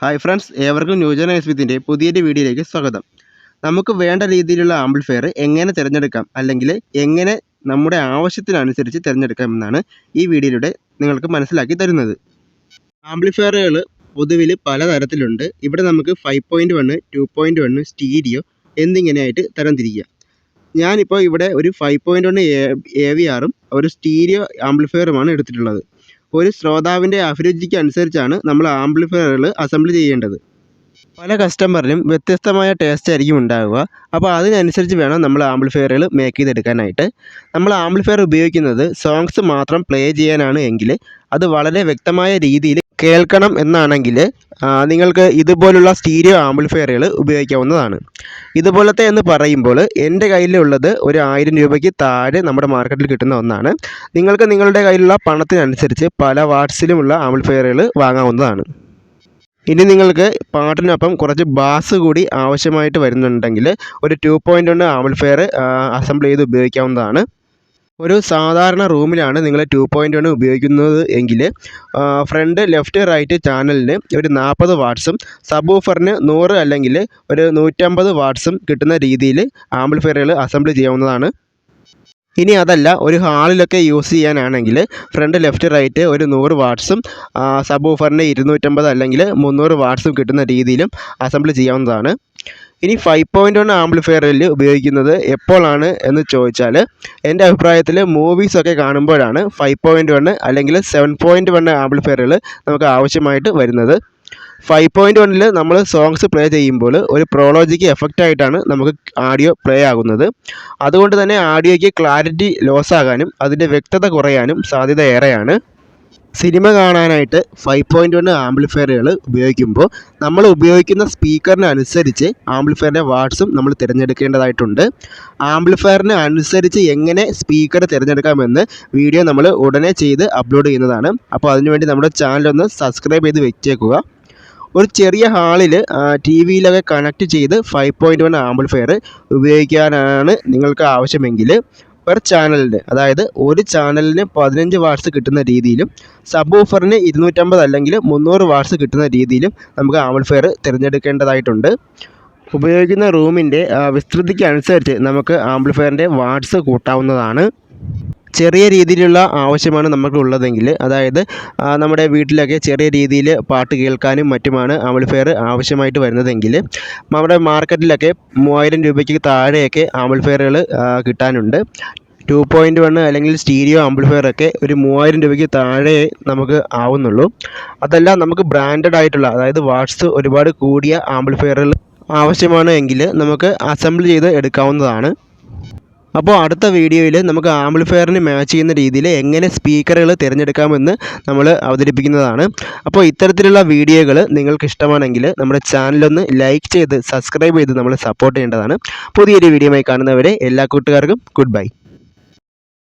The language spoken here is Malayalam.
ഹായ് ഫ്രണ്ട്സ് ഏവർക്കും ന്യൂജൻ എസ്മിത്തിന്റെ പുതിയൊരു വീഡിയോയിലേക്ക് സ്വാഗതം. നമുക്ക് വേണ്ട രീതിയിലുള്ള ആംപ്ലിഫയർ എങ്ങനെ തിരഞ്ഞെടുക്കാം അല്ലെങ്കിൽ എങ്ങനെ നമ്മുടെ ആവശ്യത്തിനനുസരിച്ച് തിരഞ്ഞെടുക്കാം എന്നാണ് ഈ വീഡിയോയിലൂടെ നിങ്ങൾക്ക് മനസ്സിലാക്കി തരുന്നത്. ആംപ്ലിഫയറുകൾ പൊതുവിൽ പലതരത്തിലുണ്ട്. ഇവിടെ നമുക്ക് five point one two point one stereo എന്നിങ്ങനെയായിട്ട് തരംതിരിക്കുക. ഞാനിപ്പോൾ ഇവിടെ ഒരു five point one A V ആറും ഒരു സ്റ്റീരിയോ ആംപ്ലിഫയറുമാണ് എടുത്തിട്ടുള്ളത്. ഒരു ശ്രോതാവിന്റെ അഭിരുചിക്കനുസരിച്ചാണ് നമ്മൾ ആംപ്ലിഫയറുകൾ അസംബിൾ ചെയ്യേണ്ടത്. പല കസ്റ്റമറിനും വ്യത്യസ്തമായ ടേസ്റ്റ് ആയിരിക്കും ഉണ്ടാവുക. അപ്പോൾ അതിനനുസരിച്ച് വേണം നമ്മൾ ആംപ്ലിഫയറുകൾ മേക്ക് ചെയ്തെടുക്കാനായിട്ട്. നമ്മൾ ആംപ്ലിഫയർ ഉപയോഗിക്കുന്നത് സോങ്സ് മാത്രം പ്ലേ ചെയ്യാനാണ് എങ്കിൽ അത് വളരെ വ്യക്തമായ രീതിയിൽ കേൾക്കണം എന്നാണെങ്കിൽ നിങ്ങൾക്ക് ഇതുപോലുള്ള സ്റ്റീരിയോ ആംപ്ലിഫയറുകൾ ഉപയോഗിക്കാവുന്നതാണ്. ഇതുപോലത്തെ എന്ന് പറയുമ്പോൾ എന്റെ കയ്യിലുള്ളത് ഒരു ആയിരം രൂപയ്ക്ക് താഴെ നമ്മുടെ മാർക്കറ്റിൽ കിട്ടുന്ന ഒന്നാണ്. നിങ്ങൾക്ക് നിങ്ങളുടെ കയ്യിലുള്ള പണത്തിനനുസരിച്ച് പല വാട്ട്സിലുമുള്ള ആംപ്ലിഫയറുകൾ വാങ്ങാവുന്നതാണ്. ഇനി നിങ്ങൾക്ക് പാട്ടിനൊപ്പം കുറച്ച് ബാസ് കൂടി ആവശ്യമായിട്ട് വരുന്നുണ്ടെങ്കിൽ ഒരു ടു പോയിന്റ് ഉണ്ട് ആംപ്ലിഫയർ അസംബിൾ ചെയ്ത് ഉപയോഗിക്കാവുന്നതാണ്. ഒരു സാധാരണ റൂമിലാണ് നിങ്ങൾ ടു പോയിന്റ് വൺ ഉപയോഗിക്കുന്നത് എങ്കിൽ ഫ്രണ്ട് ലെഫ്റ്റ് റൈറ്റ് ചാനലിന് ഒരു നാൽപ്പത് വാട്ട്സും സബ് ഓഫറിന് നൂറ് അല്ലെങ്കിൽ ഒരു നൂറ്റമ്പത് വാട്ട്സും കിട്ടുന്ന രീതിയിൽ ആംപ്ലിഫയറുകൾ അസംബിൾ ചെയ്യാവുന്നതാണ്. ഇനി അതല്ല ഒരു ഹാളിലൊക്കെ യൂസ് ചെയ്യാനാണെങ്കിൽ ഫ്രണ്ട് ലെഫ്റ്റ് റൈറ്റ് ഒരു നൂറ് വാട്ട്സും സബ് ഓഫറിന് ഇരുന്നൂറ്റമ്പത് അല്ലെങ്കിൽ മുന്നൂറ് വാട്ട്സും കിട്ടുന്ന രീതിയിലും അസംബിൾ ചെയ്യാവുന്നതാണ്. ഇനി ഫൈവ് പോയിന്റ് വൺ ആംപ്ലിഫയറിൽ ഉപയോഗിക്കുന്നത് എപ്പോഴാണ് എന്ന് ചോദിച്ചാൽ എന്റെ അഭിപ്രായത്തിൽ മൂവീസൊക്കെ കാണുമ്പോഴാണ് ഫൈവ് പോയിന്റ് വൺ അല്ലെങ്കിൽ സെവൻ പോയിന്റ് വൺ ആംപ്ലിഫയറുകൾ നമുക്ക് ആവശ്യമായിട്ട് വരുന്നത്. ഫൈവ് പോയിന്റ് വണ്ണിൽ നമ്മൾ സോങ്സ് പ്ലേ ചെയ്യുമ്പോൾ ഒരു പ്രോളോജിക്ക് എഫക്റ്റ് ആയിട്ടാണ് നമുക്ക് ആഡിയോ പ്ലേ ആകുന്നത്. അതുകൊണ്ട് തന്നെ ആഡിയോയ്ക്ക് ക്ലാരിറ്റി ലോസ് ആകാനും അതിന്റെ വ്യക്തത കുറയാനും സാധ്യത ഏറെയാണ്. സിനിമ കാണാനായിട്ട് ഫൈവ് പോയിന്റ് വൺ ആംപ്ലിഫയറുകൾ ഉപയോഗിക്കുമ്പോൾ നമ്മൾ ഉപയോഗിക്കുന്ന സ്പീക്കറിനനുസരിച്ച് ആംപ്ലിഫയറിന്റെ വാട്ട്സും നമ്മൾ തിരഞ്ഞെടുക്കേണ്ടതായിട്ടുണ്ട്. ആംപ്ലിഫയറിന് അനുസരിച്ച് എങ്ങനെ സ്പീക്കർ തിരഞ്ഞെടുക്കാമെന്ന് വീഡിയോ നമ്മൾ ഉടനെ ചെയ്ത് അപ്ലോഡ് ചെയ്യുന്നതാണ്. അപ്പോൾ അതിനുവേണ്ടി നമ്മുടെ ചാനലൊന്ന് സബ്സ്ക്രൈബ് ചെയ്ത് വെച്ചേക്കുക. ഒരു ചെറിയ ഹാളിൽ ടി വിയിലൊക്കെ കണക്ട് ചെയ്ത് ഫൈവ് പോയിന്റ് വൺ ആംപ്ലിഫയർ ഉപയോഗിക്കാനാണ് നിങ്ങൾക്ക് ആവശ്യമെങ്കിൽ പെർ ചാനലിന് അതായത് ഒരു ചാനലിന് പതിനഞ്ച് വാട്സ് കിട്ടുന്ന രീതിയിലും സബ് ഓഫറിന് ഇരുന്നൂറ്റമ്പത് അല്ലെങ്കിൽ മുന്നൂറ് വാട്സ് കിട്ടുന്ന രീതിയിലും നമുക്ക് ആംപ്ലിഫയർ തിരഞ്ഞെടുക്കേണ്ടതായിട്ടുണ്ട്. ഉപയോഗിക്കുന്ന റൂമിന്റെ വിസ്തൃതിക്കനുസരിച്ച് നമുക്ക് ആംപ്ലിഫയറിന്റെ വാട്ട്സ് കൂട്ടാവുന്നതാണ്. ചെറിയ രീതിയിലുള്ള ആവശ്യമാണ് നമുക്കുള്ളതെങ്കിൽ അതായത് നമ്മുടെ വീട്ടിലൊക്കെ ചെറിയ രീതിയിൽ പാട്ട് കേൾക്കാനും മറ്റുമാണ് ആംപ്ലിഫയർ ആവശ്യമായിട്ട് വരുന്നതെങ്കിൽ നമ്മുടെ മാർക്കറ്റിലൊക്കെ മൂവായിരം രൂപയ്ക്ക് താഴെയൊക്കെ ആംപ്ലിഫയറുകൾ കിട്ടാനുണ്ട്. ടു പോയിന്റ് വൺ അല്ലെങ്കിൽ സ്റ്റീരിയോ ആംപ്ലിഫയറൊക്കെ ഒരു മൂവായിരം രൂപയ്ക്ക് താഴെ നമുക്ക് ആവുന്നുള്ളൂ. അതല്ല നമുക്ക് ബ്രാൻഡഡ് ആയിട്ടുള്ള അതായത് വാട്സ് ഒരുപാട് കൂടിയ ആംപ്ലിഫയറുകൾ ആവശ്യമാണ് എങ്കിൽ നമുക്ക് അസംബിൾ ചെയ്ത് എടുക്കാവുന്നതാണ്. അപ്പോൾ അടുത്ത വീഡിയോയിൽ നമുക്ക് ആംപ്ലിഫയറിന് മാച്ച് ചെയ്യുന്ന രീതിയിൽ എങ്ങനെ സ്പീക്കറുകൾ തിരഞ്ഞെടുക്കാമെന്ന് നമ്മൾ അവതരിപ്പിക്കുന്നതാണ്. അപ്പോൾ ഇത്തരത്തിലുള്ള വീഡിയോകൾ നിങ്ങൾക്ക് ഇഷ്ടമാണെങ്കിൽ നമ്മുടെ ചാനലൊന്ന് ലൈക്ക് ചെയ്ത് സബ്സ്ക്രൈബ് ചെയ്ത് നമ്മൾ സപ്പോർട്ട് ചെയ്യേണ്ടതാണ്. പുതിയൊരു വീഡിയോയുമായി കാണുന്നവരെ എല്ലാ കൂട്ടുകാർക്കും ഗുഡ് ബൈ